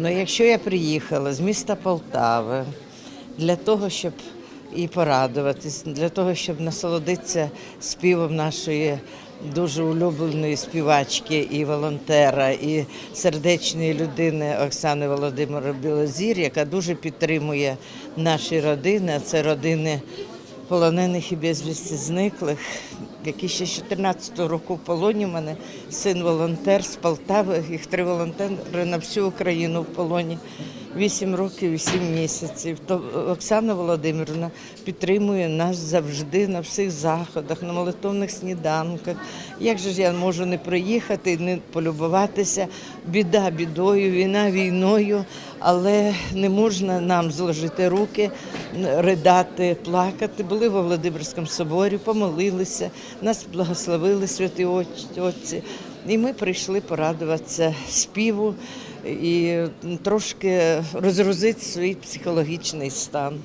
Ну, якщо я приїхала з міста Полтави для того, щоб і порадуватись, для того, щоб насолодитися співом нашої дуже улюбленої співачки і волонтера, і сердечної людини Оксани Володимира Білозір, яка дуже підтримує наші родини, а це родини полонених і безвісті зниклих, які ще з 14-го року в полоні. У мене син волонтер з Полтави, їх три волонтери на всю Україну в полоні. Вісім років і місяців. То Оксана Володимирівна підтримує нас завжди на всіх заходах, на молитовних сніданках. Як же ж я можу не приїхати, не полюбуватися? Біда бідою, війна війною, але не можна нам зложити руки, ридати, плакати. Були во Володимирському соборі, помолилися, нас благословили святі отці. І ми прийшли порадуватися співу і трошки розгрузити свій психологічний стан.